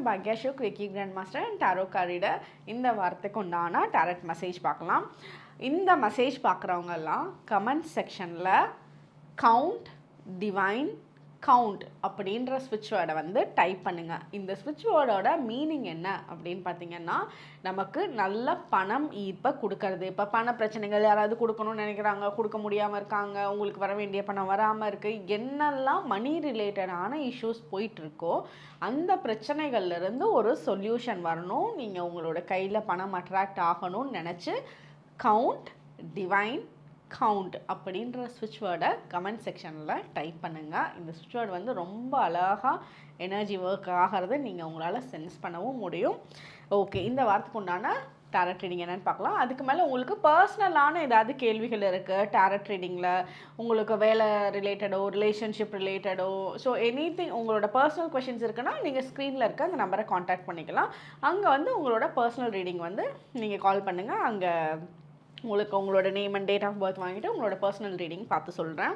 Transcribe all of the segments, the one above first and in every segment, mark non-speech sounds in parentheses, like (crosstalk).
அனைவருக்கும் வணக்கம் நம்ம அக்யாஷோ grand master and tarot corridor இந்த வாரத்துக்கு உண்டான டேரட் மெசேஜ் பார்க்கலாம். இந்த மெசேஜ் பார்க்குறவங்கெல்லாம் கமெண்ட் செக்ஷனில் கவுண்ட் டிவைன் கவுண்ட் அப்படின்ற ஸ்விட்ச் வேர்டை வந்து டைப் பண்ணுங்கள் இந்த ஸ்விட்ச் வேர்டோட மீனிங் என்ன அப்படின்னு பார்த்தீங்கன்னா நமக்கு நல்ல பணம் ஈர்ப்பை கொடுக்கறது. இப்போ பண பிரச்சனைகள் யாராவது கொடுக்கணும்னு நினைக்கிறாங்க கொடுக்க முடியாமல் இருக்காங்க உங்களுக்கு வர வேண்டிய பணம் வராமல் இருக்குது என்னெல்லாம் மணி ரிலேட்டடான இஷ்யூஸ் போயிட்டுருக்கோ அந்த பிரச்சனைகள்லேருந்து ஒரு சொல்யூஷன் வரணும். நீங்கள் உங்களோட கையில் பணம் அட்ராக்ட் ஆகணும்னு நினச்சி கவுண்ட் டிவைன் கவுண்ட் அப்படின்ற ஸ்விட்ச் வேர்டை கமெண்ட் செக்ஷனில் டைப் பண்ணுங்கள் இந்த ஸ்விட்ச் வேர்டு வந்து ரொம்ப அழகாக எனர்ஜி ஒர்க் ஆகிறத நீங்கள் உங்களால் சென்ஸ் பண்ணவும் முடியும். ஓகே இந்த வாரத்துக்கு உண்டான டேரட் ட்ரீடிங் என்னன்னு பார்க்கலாம். அதுக்கு மேலே உங்களுக்கு பர்சனலான ஏதாவது கேள்விகள் இருக்குது டேரட் ரீடிங்கில் உங்களுக்கு வேலை ரிலேட்டடோ ரிலேஷன்ஷிப் ரிலேட்டடோ ஸோ எனி திங் உங்களோட பர்சனல் கொஷின்ஸ் இருக்குன்னா நீங்கள் ஸ்க்ரீனில் இருக்க அந்த நம்பரை காண்டாக்ட் பண்ணிக்கலாம். அங்கே வந்து உங்களோட பர்சனல் ரீடிங் வந்து நீங்கள் கால் பண்ணுங்கள் அங்கே உங்களுக்கு உங்களோட name and date of birth வாங்கிட்டு உங்களோட பர்சனல் ரீடிங் பார்த்து சொல்கிறேன்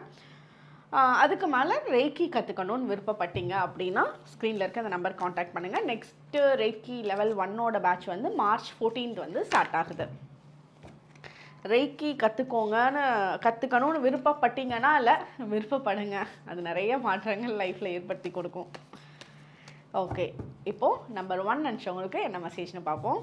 அதுக்கு மேலே ரேக்கி கற்றுக்கணும்னு விருப்பப்பட்டீங்க அப்படின்னா ஸ்க்ரீனில் இருக்க அந்த நம்பர் காண்டாக்ட் பண்ணுங்கள் நெக்ஸ்ட்டு ரேக்கி லெவல் ஒன்னோட பேட்ச் வந்து மார்ச் ஃபோர்டீன்த் வந்து ஸ்டார்ட் ஆகுது. ரேக்கி கற்றுக்கோங்கன்னு கற்றுக்கணும்னு விருப்பப்பட்டீங்கன்னா இல்லை விருப்பப்படுங்க. அது நிறைய மாற்றங்கள் லைஃப்பில் ஏற்படுத்தி கொடுக்கும். ஓகே இப்போது நம்பர் ஒன் நினச்சவங்களுக்கு என்ன மெசேஜ்னு பார்ப்போம்.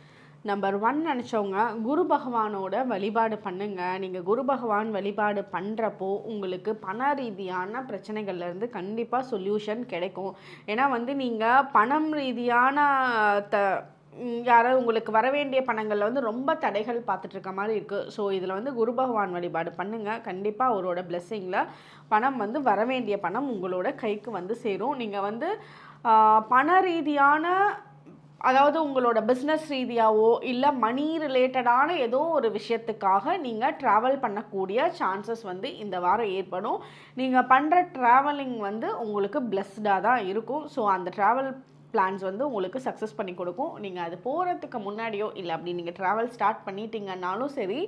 நம்பர் ஒன் நினச்சவங்க குரு பகவானோட வழிபாடு பண்ணுங்க. நீங்கள் குரு பகவான் வழிபாடு பண்ணுறப்போ உங்களுக்கு பண ரீதியான பிரச்சனைகள்லேருந்து கண்டிப்பாக சொல்யூஷன் கிடைக்கும். ஏன்னா வந்து நீங்கள் பணம் ரீதியான த யாராவது உங்களுக்கு வர வேண்டிய பணங்களில் வந்து ரொம்ப தடைகள் பார்த்துட்ருக்க மாதிரி இருக்குது ஸோ இதில் வந்து குரு பகவான் வழிபாடு பண்ணுங்கள் கண்டிப்பாக அவரோட பிளெஸ்ஸிங்கில் பணம் வந்து வர வேண்டிய பணம் உங்களோட கைக்கு வந்து சேரும். நீங்கள் வந்து பண ரீதியான அதாவது உங்களோட பிஸ்னஸ் ரீதியாவோ இல்லை மணி ரிலேட்டடான ஏதோ ஒரு விஷயத்துக்காக நீங்கள் ட்ராவல் பண்ணக்கூடிய சான்சஸ் வந்து இந்த வாரம் ஏற்படும். நீங்கள் பண்ணுற ட்ராவலிங் வந்து உங்களுக்கு பிளஸ்டாக தான் இருக்கும். ஸோ அந்த ட்ராவல் பிளான்ஸ் வந்து உங்களுக்கு சக்ஸஸ் பண்ணி கொடுக்கும். நீங்கள் அது போகிறதுக்கு முன்னாடியோ இல்லை அப்படி நீங்கள் ட்ராவல் ஸ்டார்ட் பண்ணிட்டீங்கன்னாலும் சரி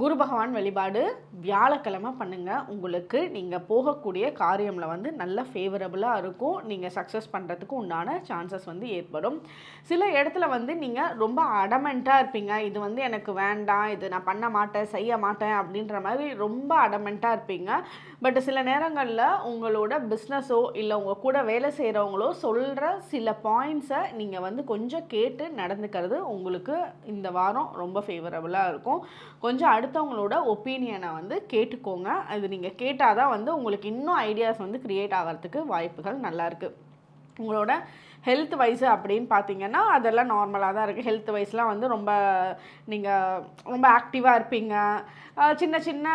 குரு பகவான் வழிபாடு வியாழக்கிழமை பண்ணுங்கள் உங்களுக்கு நீங்கள் போகக்கூடிய காரியமில் வந்து நல்ல ஃபேவரபுளாக இருக்கும். நீங்கள் சக்ஸஸ் பண்ணுறதுக்கு உண்டான சான்சஸ் வந்து ஏற்படும். சில இடத்துல வந்து நீங்கள் ரொம்ப அடமெண்ட்டாக இருப்பீங்க. இது வந்து எனக்கு வேண்டாம். இது நான் பண்ண மாட்டேன் செய்ய மாட்டேன் அப்படின்ற மாதிரி ரொம்ப அடமெண்ட்டாக இருப்பீங்க. பட் சில நேரங்களில் உங்களோட பிஸ்னஸோ இல்லை உங்கள் கூட வேலை செய்கிறவங்களோ சொல்கிற சில பாயிண்ட்ஸை நீங்கள் வந்து கொஞ்சம் கேட்டு நடந்துக்கிறது உங்களுக்கு இந்த வாரம் ரொம்ப ஃபேவரபுளாக இருக்கும். கொஞ்சம் அடுத்தவங்களோட ஒப்பீனியனை வந்து கேட்டுக்கோங்க. அது நீங்கள் கேட்டால் தான் வந்து உங்களுக்கு இன்னும் ஐடியாஸ் வந்து க்ரியேட் ஆகிறதுக்கு வாய்ப்புகள் நல்லாயிருக்கு உங்களோட ஹெல்த் வைஸ் அப்படின்னு பார்த்தீங்கன்னா அதெல்லாம் நார்மலாக தான் இருக்குது ஹெல்த் வைஸ்லாம் வந்து ரொம்ப நீங்கள் ரொம்ப ஆக்டிவாக இருப்பீங்க. சின்ன சின்ன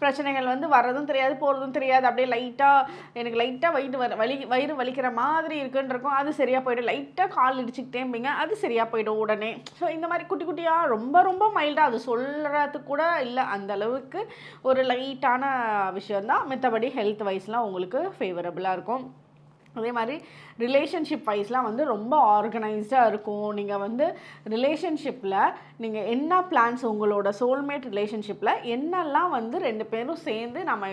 பிரச்சனைகள் வந்து வர்றதும் தெரியாது போகிறதும் தெரியாது. அப்படியே லைட்டாக எனக்கு லைட்டாக வயிறு வர வலி வயிறு வலிக்கிற மாதிரி இருக்குன்னு இருக்கும். அது சரியாக போயிடும். லைட்டாக கால் இடிச்சுக்கிட்டே இருப்பீங்க. அது சரியாக போயிடும் உடனே. ஸோ இந்த மாதிரி குட்டி குட்டியாக ரொம்ப ரொம்ப மைல்டாக அது சொல்கிறதுக்கு கூட இல்லை. அந்த அளவுக்கு ஒரு லைட்டான விஷயந்தான் மித்தபடி ஹெல்த் வைஸ்லாம் உங்களுக்கு ஃபேவரபுளாக இருக்கும். அதே மாதிரி ரிலேஷன்ஷிப் வைஸ்லாம் வந்து ரொம்ப ஆர்கனைஸ்டாக இருக்கும். நீங்கள் வந்து ரிலேஷன்ஷிப்பில் நீங்கள் என்ன பிளான்ஸ் உங்களோட சோல்மேட் ரிலேஷன்ஷிப்பில் என்னெல்லாம் வந்து ரெண்டு பேரும் சேர்ந்து நம்ம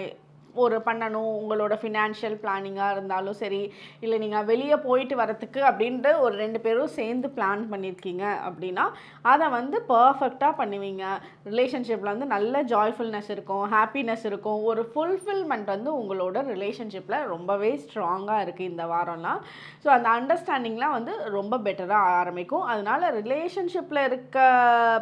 ஒரு பண்ணணும் உங்களோட ஃபினான்ஷியல் பிளானிங்காக இருந்தாலும் சரி இல்லை நீங்கள் வெளியே போயிட்டு வரத்துக்கு அப்படின்ற ஒரு ரெண்டு பேரும் சேர்ந்து பிளான் பண்ணியிருக்கீங்க அப்படின்னா அதை வந்து பர்ஃபெக்டாக பண்ணுவீங்க. ரிலேஷன்ஷிப்பில் வந்து நல்ல ஜாய்ஃபுல்னஸ் இருக்கும் ஹாப்பினஸ் இருக்கும். ஒரு ஃபுல்ஃபில்மெண்ட் வந்து உங்களோட ரிலேஷன்ஷிப்பில் ரொம்பவே ஸ்ட்ராங்காக இருக்குது இந்த வாரம்லாம் ஸோ அந்த அண்டர்ஸ்டாண்டிங்லாம் வந்து ரொம்ப பெட்டராக ஆரம்பிக்கும். அதனால் ரிலேஷன்ஷிப்பில் இருக்க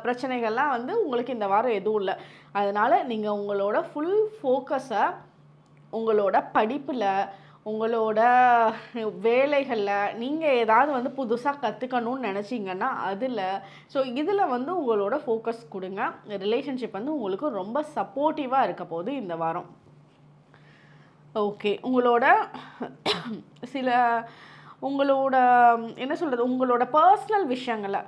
பிரச்சனைகள்லாம் வந்து உங்களுக்கு இந்த வாரம் எதுவும் இல்லை. அதனால் நீங்கள் உங்களோட ஃபுல் ஃபோக்கஸை உங்களோட படிப்பில் உங்களோட வேலைகளில் நீங்கள் ஏதாவது வந்து புதுசாக கற்றுக்கணும்னு நினச்சிங்கன்னா அதில் ஸோ இதில் வந்து உங்களோட ஃபோக்கஸ் கொடுங்க. ரிலேஷன்ஷிப் வந்து உங்களுக்கு ரொம்ப சப்போர்ட்டிவாக இருக்க போகுது இந்த வாரம். ஓகே உங்களோட சில உங்களோட என்ன சொல்கிறது உங்களோட பர்சனல் விஷயங்களை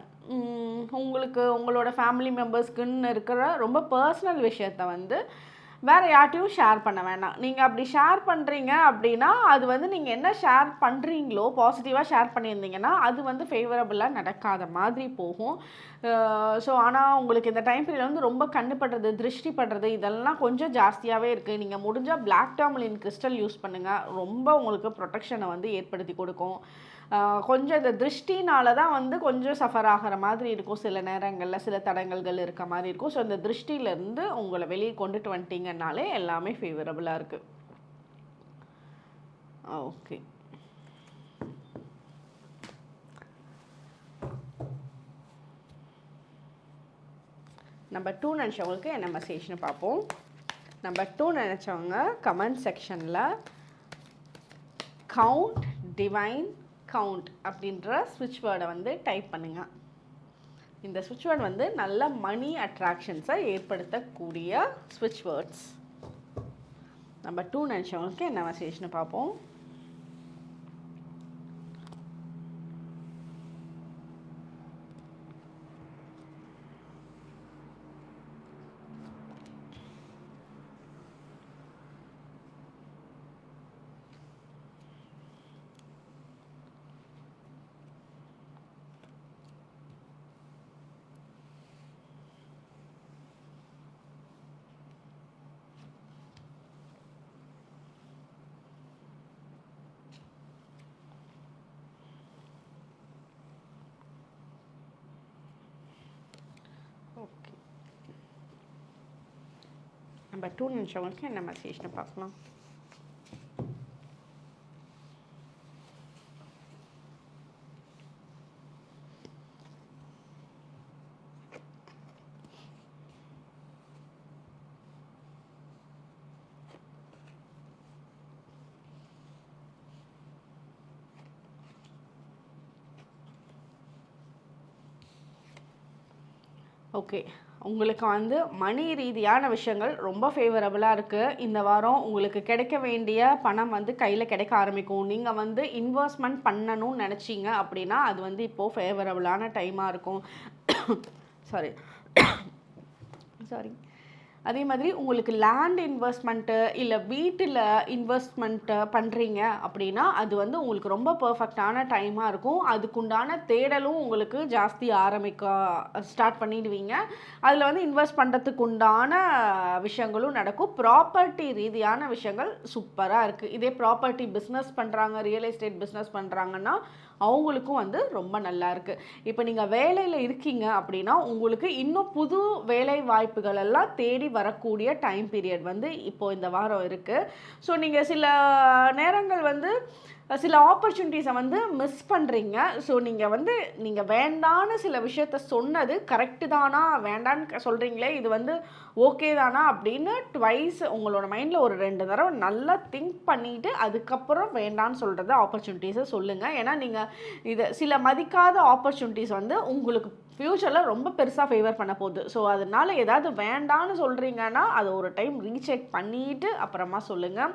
உங்களுக்கு உங்களோட ஃபேமிலி மெம்பர்ஸ்க்குன்னு இருக்கிற ரொம்ப பர்சனல் விஷயத்த வந்து வேறு யார்ட்டையும் ஷேர் பண்ண வேணாம். நீங்கள் அப்படி ஷேர் பண்ணுறீங்க அப்படின்னா அது வந்து நீங்கள் என்ன ஷேர் பண்ணுறீங்களோ பாசிட்டிவாக ஷேர் பண்ணியிருந்தீங்கன்னா அது வந்து ஃபேவரபுளாக நடக்காத மாதிரி போகும். ஸோ ஆனால் உங்களுக்கு இந்த டைம் பீரியட் வந்து ரொம்ப கண்டுபடுறது திருஷ்டி படுறது இதெல்லாம் கொஞ்சம் ஜாஸ்தியாகவே இருக்குது நீங்கள் முடிஞ்சால் பிளாக் டாமலின் கிறிஸ்டல் யூஸ் பண்ணுங்கள் ரொம்ப உங்களுக்கு ப்ரொடெக்ஷனை வந்து ஏற்படுத்தி கொடுக்கும். கொஞ்சம் இந்த திருஷ்டினால தான் வந்து கொஞ்சம் சஃபர் ஆகிற மாதிரி இருக்கும். சில நேரங்களில் சில தடங்கல்கள் இருக்க மாதிரி இருக்கும். ஸோ இந்த திருஷ்டியிலேருந்து உங்களை வெளியே கொண்டுட்டு வந்துட்டீங்கன்னாலே எல்லாமே ஃபேவரபுளாக இருக்குது ஓகே நம்பர் டூ நினச்சவங்களுக்கு என்ன மெசேஜ்னு பார்ப்போம். நம்பர் டூ நினச்சவங்க கமெண்ட் செக்ஷனில் கவுண்ட் டிவைன் கவுண்ட் அப்படின்ற ஸ்விட்ச் வேர்டை வந்து டைப் பண்ணுங்கள் இந்த ஸ்விட்ச் வேர்டு வந்து நல்ல மணி அட்ராக்ஷன்ஸை ஏற்படுத்தக்கூடிய ஸ்விட்ச் வேர்ட்ஸ் நம்பர் டூ நினச்சவங்களுக்கு என்ன மெசேஜ்னு பார்ப்போம் ஓகே நம்பர் டூ நினச்சவங்களுக்கு என்ன மெசேஜ்னு பார்க்கலாம் ஓகே உங்களுக்கு வந்து மணி ரீதியான விஷயங்கள் ரொம்ப ஃபேவரபுளாக இருக்குது இந்த வாரம் உங்களுக்கு கிடைக்க வேண்டிய பணம் வந்து கையில் கிடைக்க ஆரம்பிக்கும். நீங்கள் வந்து இன்வெஸ்ட்மெண்ட் பண்ணணும்னு நினச்சிங்க அப்படின்னா அது வந்து இப்போது ஃபேவரபுளான டைமாக இருக்கும். (coughs) சாரி சாரி (coughs) அதே மாதிரி உங்களுக்கு லேண்ட் இன்வெஸ்ட்மெண்ட்டு இல்லை வீட்டில் இன்வெஸ்ட்மெண்ட்டு பண்ணுறீங்க அப்படின்னா அது வந்து உங்களுக்கு ரொம்ப பர்ஃபெக்டான டைமாக இருக்கும். அதுக்குண்டான தேடலும் உங்களுக்கு ஜாஸ்தி ஆரம்பிக்க ஸ்டார்ட் பண்ணிடுவீங்க. அதில் வந்து இன்வெஸ்ட் பண்ணுறதுக்கு உண்டான விஷயங்களும் நடக்கும். ப்ராப்பர்ட்டி ரீதியான விஷயங்கள் சூப்பராக இருக்குது இதே ப்ராப்பர்ட்டி பிஸ்னஸ் பண்ணுறாங்க ரியல் எஸ்டேட் பிஸ்னஸ் பண்ணுறாங்கன்னா அவங்களுக்கும் வந்து ரொம்ப நல்லா இருக்குது இப்போ நீங்கள் வேலையில் இருக்கீங்க அப்படின்னா உங்களுக்கு இன்னும் புது வேலை வாய்ப்புகள் எல்லாம் தேடி வரக்கூடிய டைம் பீரியட் வந்து இப்போ இந்த வாரம் இருக்குது ஸோ நீங்கள் சில நேரங்கள் வந்து சில ஆப்பர்ச்சுனிட்டிஸை வந்து மிஸ் பண்ணுறீங்க ஸோ நீங்கள் வந்து நீங்கள் வேண்டான்னு சில விஷயத்த சொன்னது கரெக்டு தானா? வேண்டான்னு சொல்கிறீங்களே இது வந்து ஓகே தானா? அப்படின்னு ட்வைஸ் உங்களோட மைண்டில் ஒரு ரெண்டு தடவை நல்லா திங்க் பண்ணிவிட்டு அதுக்கப்புறம் வேண்டான்னு சொல்கிறத ஆப்பர்ச்சுனிட்டிஸை சொல்லுங்கள் ஏன்னா நீங்கள் இதை சில மதிக்காத ஆப்பர்ச்சுனிட்டிஸ் வந்து உங்களுக்கு ஃப்யூச்சரில் ரொம்ப பெருசாக ஃபேவர் பண்ண போகுது. ஸோ அதனால ஏதாவது வேண்டான்னு சொல்கிறீங்கன்னா அதை ஒரு டைம் ரீசெக் பண்ணிவிட்டு அப்புறமா சொல்லுங்கள்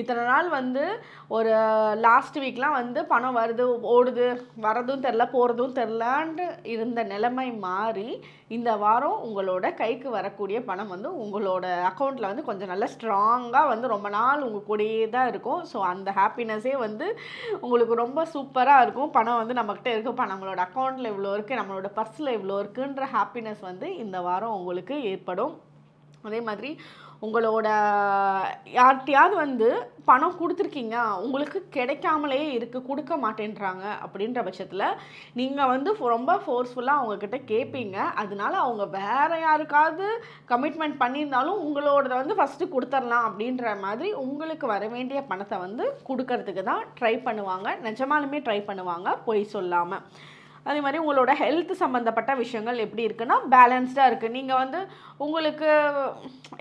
இத்தனை நாள் வந்து ஒரு லாஸ்ட் வீக்லாம் வந்து பணம் வருது ஓடுது வரதும் தெரில போகிறதும் தெரிலான்ட்டு இருந்த நிலைமை மாறி இந்த வாரம் உங்களோட கைக்கு வரக்கூடிய பணம் வந்து உங்களோட அக்கௌண்ட்டில் வந்து கொஞ்சம் நல்லா ஸ்ட்ராங்காக வந்து ரொம்ப நாள் உங்கள் கூடயே தான் இருக்கும். ஸோ அந்த ஹாப்பினஸ்ஸே வந்து உங்களுக்கு ரொம்ப சூப்பராக இருக்கும். பணம் வந்து நம்மக்கிட்ட இருக்குப்பா நம்மளோட அக்கௌண்ட்டில் இவ்வளோ இருக்குது நம்மளோட பர்ஸில் இவ்வளோ இருக்குன்ற ஹாப்பினஸ் வந்து இந்த வாரம் உங்களுக்கு ஏற்படும். அதே மாதிரி உங்களோட யார்கிட்டயாவது வந்து பணம் கொடுத்துருக்கீங்க உங்களுக்கு கிடைக்காமலே இருக்குது கொடுக்க மாட்டேன்றாங்க அப்படின்ற பட்சத்தில் நீங்கள் வந்து ரொம்ப ஃபோர்ஸ்ஃபுல்லாக அவங்கக்கிட்ட கேட்பீங்க அதனால அவங்க வேறு யாருக்காவது கமிட்மெண்ட் பண்ணியிருந்தாலும் உங்களோட வந்து ஃபஸ்ட்டு கொடுத்துர்லாம் அப்படின்ற மாதிரி உங்களுக்கு வர வேண்டிய பணத்தை வந்து கொடுக்கறதுக்கு தான் ட்ரை பண்ணுவாங்க. நிஜமாலுமே ட்ரை பண்ணுவாங்க பொய் சொல்லாமல் அதே மாதிரி உங்களோட ஹெல்த் சம்மந்தப்பட்ட விஷயங்கள் எப்படி இருக்குன்னா பேலன்ஸ்டாக இருக்குது நீங்கள் வந்து உங்களுக்கு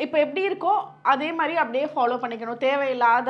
இப்போ எப்படி இருக்கோ அதே மாதிரி அப்படியே ஃபாலோ பண்ணிக்கணும். தேவையில்லாத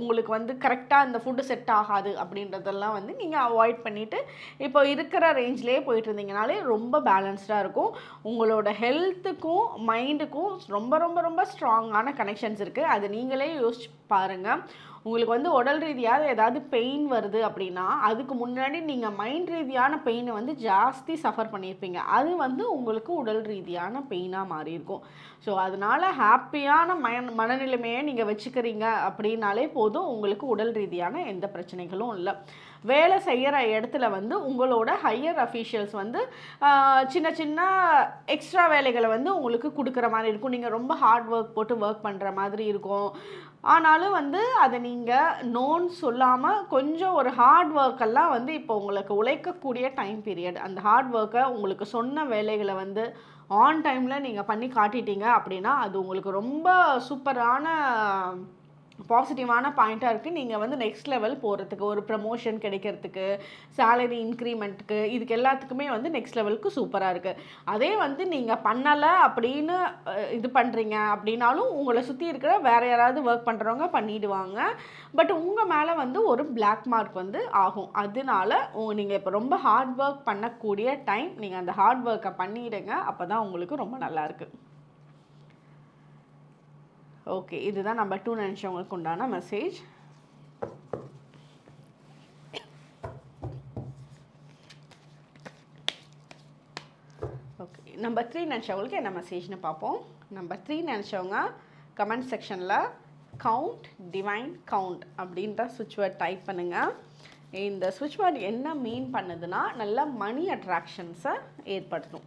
உங்களுக்கு வந்து கரெக்டாக இந்த ஃபுட்டு செட் ஆகாது அப்படின்றதெல்லாம் வந்து நீங்கள் அவாய்ட் பண்ணிவிட்டு இப்போ இருக்கிற ரேஞ்ச்லேயே போயிட்டு இருந்தீங்கனாலே ரொம்ப பேலன்ஸ்டாக இருக்கும். உங்களோட ஹெல்த்துக்கும் மைண்டுக்கும் ரொம்ப ரொம்ப ரொம்ப ஸ்ட்ராங்கான கனெக்ஷன்ஸ் இருக்குது அது நீங்களே யோசிச்சு பாருங்கள் உங்களுக்கு வந்து உடல் ரீதியாக ஏதாவது பெயின் வருது அப்படின்னா அதுக்கு முன்னாடி நீங்கள் மைண்ட் ரீதியான பெயினை வந்து ஜாஸ்தி சஃபர் பண்ணியிருப்பீங்க. அது வந்து உங்களுக்கு உடல் ரீதியான பெயினாக மாறி இருக்கும். ஸோ அதனால ஹாப்பியான மன மனநிலைமையை நீங்கள் வச்சுக்கிறீங்க அப்படின்னாலே போதும். உங்களுக்கு உடல் ரீதியான எந்த பிரச்சனைகளும் இல்லை. வேலை செய்கிற இடத்துல வந்து உங்களோட ஹையர் அஃபீஷியல்ஸ் வந்து சின்ன சின்ன எக்ஸ்ட்ரா வேலைகளை வந்து உங்களுக்கு கொடுக்குற மாதிரி இருக்கும். நீங்கள் ரொம்ப ஹார்ட் ஒர்க் போட்டு ஒர்க் பண்ணுற மாதிரி இருக்கும். ஆனாலும் வந்து அதை நீங்கள் நோன் சொல்லாமல் கொஞ்சம் ஒரு ஹார்ட் ஒர்க்கெல்லாம் வந்து இப்போ உங்களுக்கு உழைக்கக்கூடிய டைம் பீரியட் அந்த ஹார்ட் ஒர்க்கை உங்களுக்கு சொன்ன வேலைகளை வந்து ஆன் டைமில் நீங்கள் பண்ணி காட்டிட்டீங்க அப்படின்னா அது உங்களுக்கு ரொம்ப சூப்பரான பாசிட்டிவான பாயிண்ட்டாக இருக்குது நீங்கள் வந்து நெக்ஸ்ட் லெவல் போகிறதுக்கு ஒரு ப்ரமோஷன் கிடைக்கிறதுக்கு சேலரி இன்க்ரிமெண்ட்டுக்கு இதுக்கு எல்லாத்துக்குமே வந்து நெக்ஸ்ட் லெவலுக்கு சூப்பராக இருக்குது அதே வந்து நீங்கள் பண்ணலை அப்படின்னு இது பண்ணுறீங்க அப்படின்னாலும் உங்களை சுற்றி இருக்கிற வேறு யாராவது ஒர்க் பண்ணுறவங்க பண்ணிடுவாங்க. பட் உங்கள் மேலே வந்து ஒரு பிளாக் மார்க் வந்து ஆகும். அதனால நீங்கள் இப்போ ரொம்ப ஹார்ட் ஒர்க் பண்ணக்கூடிய டைம் நீங்கள் அந்த ஹார்ட் ஒர்க்கை பண்ணிடுங்க. அப்போ தான் உங்களுக்கு ரொம்ப நல்லாயிருக்கு ஓகே இதுதான் நம்பர் டூ நினச்சவங்களுக்கு உண்டான மெசேஜ் ஓகே நம்பர் த்ரீ நினச்சவங்களுக்கு என்ன மெசேஜ்னு பார்ப்போம். நம்பர் த்ரீ நினச்சவங்க கமெண்ட் செக்ஷனில் கவுண்ட் டிவைன் கவுண்ட் அப்படின்ற சுவிட்ச் வேர்ட் டைப் பண்ணுங்கள் இந்த சுவிட்ச் வேர்ட் என்ன மீன் பண்ணுதுன்னா நல்ல மணி அட்ராக்ஷன்ஸை ஏற்படுத்தும்.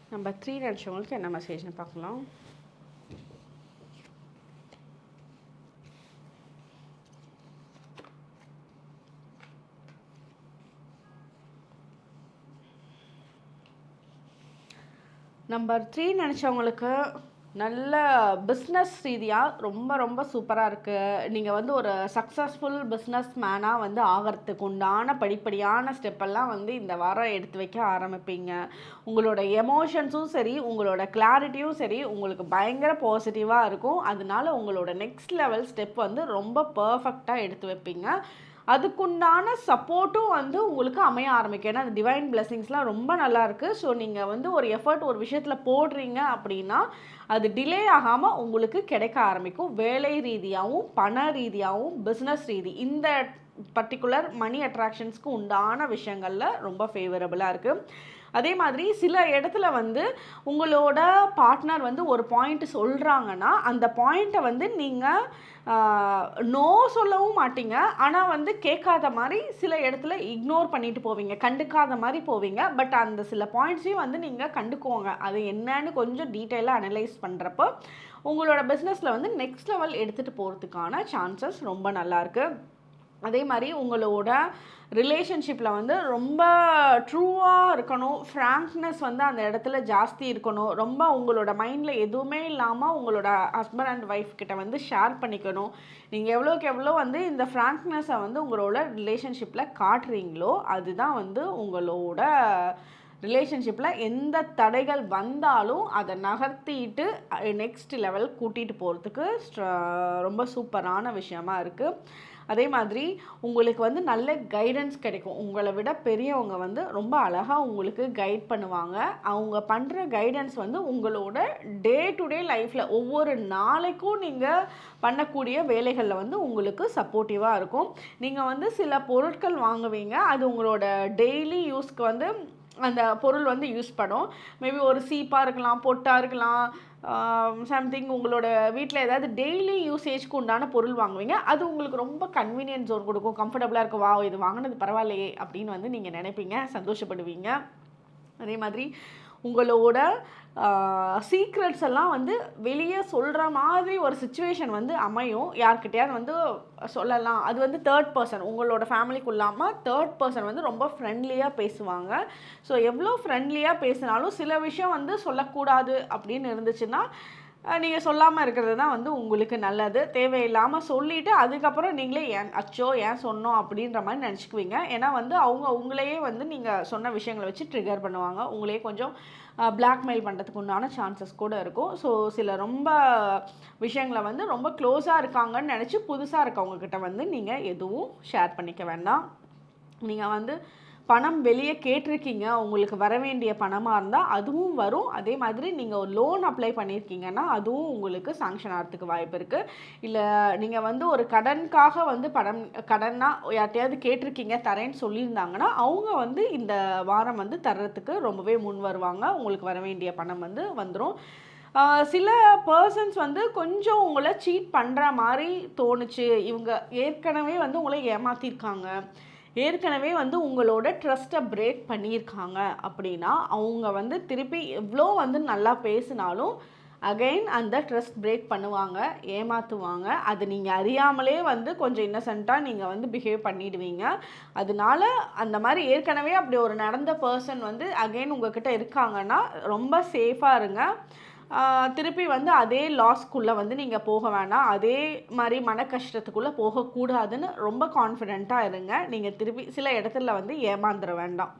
நம்பர் த்ரீ நினச்சவங்களுக்கு என்ன மெசேஜ்னு பார்க்கலாம். நம்பர் த்ரீ நினச்சவங்களுக்கு நல்ல பிஸ்னஸ் ரீதியாக ரொம்ப ரொம்ப சூப்பராக இருக்குது நீங்கள் வந்து ஒரு சக்ஸஸ்ஃபுல் பிஸ்னஸ் மேனாக வந்து ஆகிறதுக்கு உண்டான படிப்படியான ஸ்டெப்பெல்லாம் வந்து இந்த வாரம் எடுத்து வைக்க ஆரம்பிப்பீங்க. உங்களோட எமோஷன்ஸும் சரி உங்களோட கிளாரிட்டியும் சரி உங்களுக்கு பயங்கர பாசிட்டிவாக இருக்கும். அதனால உங்களோட நெக்ஸ்ட் லெவல் ஸ்டெப் வந்து ரொம்ப பர்ஃபெக்டாக எடுத்து வைப்பீங்க. அதுக்குண்டான சப்போர்ட்டும் வந்து உங்களுக்கு அமைய ஆரம்பிக்கும். ஏன்னா அந்த டிவைன் பிளெஸிங்ஸ்லாம் ரொம்ப நல்லா இருக்குது ஸோ நீங்கள் வந்து ஒரு எஃபர்ட் ஒரு விஷயத்தில் போடுறீங்க அப்படின்னா அது டிலே ஆகாமல் உங்களுக்கு கிடைக்க ஆரம்பிக்கும். வேலை ரீதியாகவும் பண ரீதியாகவும் பிஸ்னஸ் ரீதி இந்த பர்டிகுலர் மணி அட்ராக்ஷன்ஸ்க்கு உண்டான விஷயங்களில் ரொம்ப ஃபேவரபுளாக இருக்குது அதே மாதிரி சில இடத்துல வந்து உங்களோட பார்ட்னர் வந்து ஒரு பாயிண்ட் சொல்கிறாங்கன்னா அந்த பாயிண்ட்டை வந்து நீங்கள் நோ சொல்லவும் மாட்டீங்க. ஆனால் வந்து கேட்காத மாதிரி சில இடத்துல இக்னோர் பண்ணிட்டு போவீங்க. கண்டுக்காத மாதிரி போவீங்க. பட் அந்த சில பாயிண்ட்ஸையும் வந்து நீங்கள் கண்டுக்கோங்க. அது என்னன்னு கொஞ்சம் டீட்டெயிலாக அனலைஸ் பண்ணுறப்போ உங்களோட பிஸ்னஸில் வந்து நெக்ஸ்ட் லெவல் எடுத்துகிட்டு போகிறதுக்கான சான்சஸ் ரொம்ப நல்லாயிருக்கு அதே மாதிரி உங்களோட ரிலேஷன்ஷிப்பில் வந்து ரொம்ப ட்ரூவாக இருக்கணும் ஃப்ராங்க்னஸ் வந்து அந்த இடத்துல ஜாஸ்தி இருக்கணும் ரொம்ப உங்களோட மைண்டில் எதுவுமே இல்லாமல் உங்களோட ஹஸ்பண்ட் அண்ட் ஒய்ஃப் கிட்ட வந்து ஷேர் பண்ணிக்கணும். நீங்கள் எவ்வளோக்கு எவ்வளோ வந்து இந்த ஃப்ராங்க்னஸை வந்து உங்களோட ரிலேஷன்ஷிப்பில் காட்டுறீங்களோ அதுதான் வந்து உங்களோட ரிலேஷன்ஷிப்பில் எந்த தடைகள் வந்தாலும் அதை நகர்த்திட்டு நெக்ஸ்ட் லெவல் கூட்டிகிட்டு போகிறதுக்கு ரொம்ப சூப்பரான விஷயமா இருக்குது அதே மாதிரி உங்களுக்கு வந்து நல்ல கைடன்ஸ் கிடைக்கும். உங்களை விட பெரியவங்க வந்து ரொம்ப அழகாக உங்களுக்கு கைட் பண்ணுவாங்க. அவங்க பண்ணுற கைடன்ஸ் வந்து உங்களோட டே டு டே லைஃப்பில் ஒவ்வொரு நாளைக்கும் நீங்கள் பண்ணக்கூடிய வேலைகளில் வந்து உங்களுக்கு சப்போர்ட்டிவாக இருக்கும். நீங்கள் வந்து சில பொருட்கள் வாங்குவீங்க. அது உங்களோட டெய்லி யூஸ்க்கு வந்து அந்த பொருள் வந்து யூஸ் பண்ணும் மேபி ஒரு சீப்பாக இருக்கலாம் பொட்டாக இருக்கலாம் சம்திங் உங்களோட வீட்டில் ஏதாவது டெய்லி யூசேஜ்க்கு உண்டான பொருள் வாங்குவீங்க. அது உங்களுக்கு ரொம்ப கன்வீனியன்ஸ் ஜோன் கொடுக்கும். கம்ஃபர்டபுளாக இருக்கும். வா இது வாங்கினது பரவாயில்லையே அப்படின்னு வந்து நீங்கள் நினைப்பீங்க. சந்தோஷப்படுவீங்க. அதே மாதிரி உங்களோட சீக்ரெட்ஸ் எல்லாம் வந்து வெளியே சொல்கிற மாதிரி ஒரு சுச்சுவேஷன் வந்து அமையும். யார்கிட்டயாவது வந்து சொல்லலாம். அது வந்து தேர்ட் பர்சன் உங்களோட ஃபேமிலிக்குள்ளாமல் தேர்ட் பர்சன் வந்து ரொம்ப ஃப்ரெண்ட்லியாக பேசுவாங்க. ஸோ எவ்வளோ ஃப்ரெண்ட்லியாக பேசினாலும் சில விஷயம் வந்து சொல்லக்கூடாது அப்படின்னு இருந்துச்சுன்னா நீங்கள் சொல்லாமல் இருக்கிறது தான் வந்து உங்களுக்கு நல்லது. தேவையில்லாமல் சொல்லிவிட்டு அதுக்கப்புறம் நீங்களே ஏன் அச்சோ ஏன் சொன்னோம் அப்படின்ற மாதிரி நினச்சிக்குவீங்க. ஏன்னா வந்து அவங்க உங்களையே வந்து நீங்கள் சொன்ன விஷயங்களை வச்சு ட்ரிகர் பண்ணுவாங்க. உங்களையே கொஞ்சம் பிளாக்மெயில் பண்ணுறதுக்கு உண்டான சான்சஸ் கூட இருக்கும். ஸோ சில ரொம்ப விஷயங்களை வந்து ரொம்ப க்ளோஸாக இருக்காங்கன்னு நினச்சி புதுசாக இருக்கவங்கக்கிட்ட வந்து நீங்கள் எதுவும் ஷேர் பண்ணிக்க வேண்டாம். நீங்கள் வந்து பணம் வெளியே கேட்டிருக்கீங்க உங்களுக்கு வர வேண்டிய பணமாக இருந்தால் அதுவும் வரும். அதே மாதிரி நீங்கள் ஒரு லோன் அப்ளை பண்ணியிருக்கீங்கன்னா அதுவும் உங்களுக்கு சாங்ஷன் ஆகிறதுக்கு வாய்ப்பு இருக்குது இல்லை நீங்கள் வந்து ஒரு கடனுக்காக வந்து பணம் கடன்னா யார்ட்டையாவது கேட்டிருக்கீங்க தரேன்னு சொல்லியிருந்தாங்கன்னா அவங்க வந்து இந்த வாரம் வந்து தர்றதுக்கு ரொம்பவே முன் வருவாங்க. உங்களுக்கு வர வேண்டிய பணம் வந்து வந்துடும் சில பர்சன்ஸ் வந்து கொஞ்சம் உங்களை சீட் பண்ணுற மாதிரி தோணுச்சு. இவங்க ஏற்கனவே வந்து உங்களை ஏமாற்றிருக்காங்க ஏற்கனவே வந்து உங்களோட ட்ரஸ்ட்டை பிரேக் பண்ணியிருக்காங்க அப்படின்னா அவங்க வந்து திருப்பி எவ்வளோ வந்து நல்லா பேசினாலும் அகைன் அந்த ட்ரஸ்ட் பிரேக் பண்ணுவாங்க ஏமாற்றுவாங்க அது நீங்கள் அறியாமலே வந்து கொஞ்சம் இன்னசென்ட்டாக நீங்கள் வந்து பிஹேவ் பண்ணிடுவீங்க. அதனால அந்த மாதிரி ஏற்கனவே அப்படி ஒரு நடந்த பர்சன் வந்து அகைன் உங்ககிட்ட இருக்காங்கன்னா ரொம்ப சேஃபாக இருங்க. திருப்பி வந்து அதே லாஸ்க்குள்ளே வந்து நீங்கள் போக வேணாம். அதே மாதிரி மன கஷ்டத்துக்குள்ளே போகக்கூடாதுன்னு ரொம்ப கான்ஃபிடெண்ட்டாக இருங்க. நீங்கள் திருப்பி சில இடத்துல வந்து ஏமாந்துட வேண்டாம்.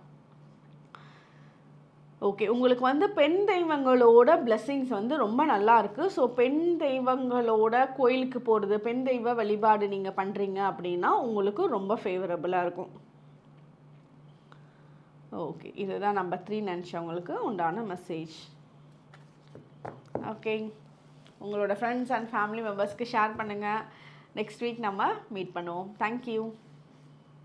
ஓகே உங்களுக்கு வந்து பெண் தெய்வங்களோட பிளெஸ்ஸிங்ஸ் வந்து ரொம்ப நல்லா இருக்குது ஸோ பெண் தெய்வங்களோட கோயிலுக்கு போகிறது பெண் தெய்வ வழிபாடு நீங்கள் பண்ணுறீங்க அப்படின்னா உங்களுக்கு ரொம்ப ஃபேவரபுளாக இருக்கும். ஓகே இதுதான் நம்பர் த்ரீ நினச்சவங்களுக்கு உண்டான மெசேஜ் ஓகே உங்களோட ஃப்ரெண்ட்ஸ் அண்ட் ஃபேமிலி மெம்பர்ஸ்க்கு ஷேர் பண்ணுங்கள் நெக்ஸ்ட் வீக் நம்ம மீட் பண்ணுவோம். Thank you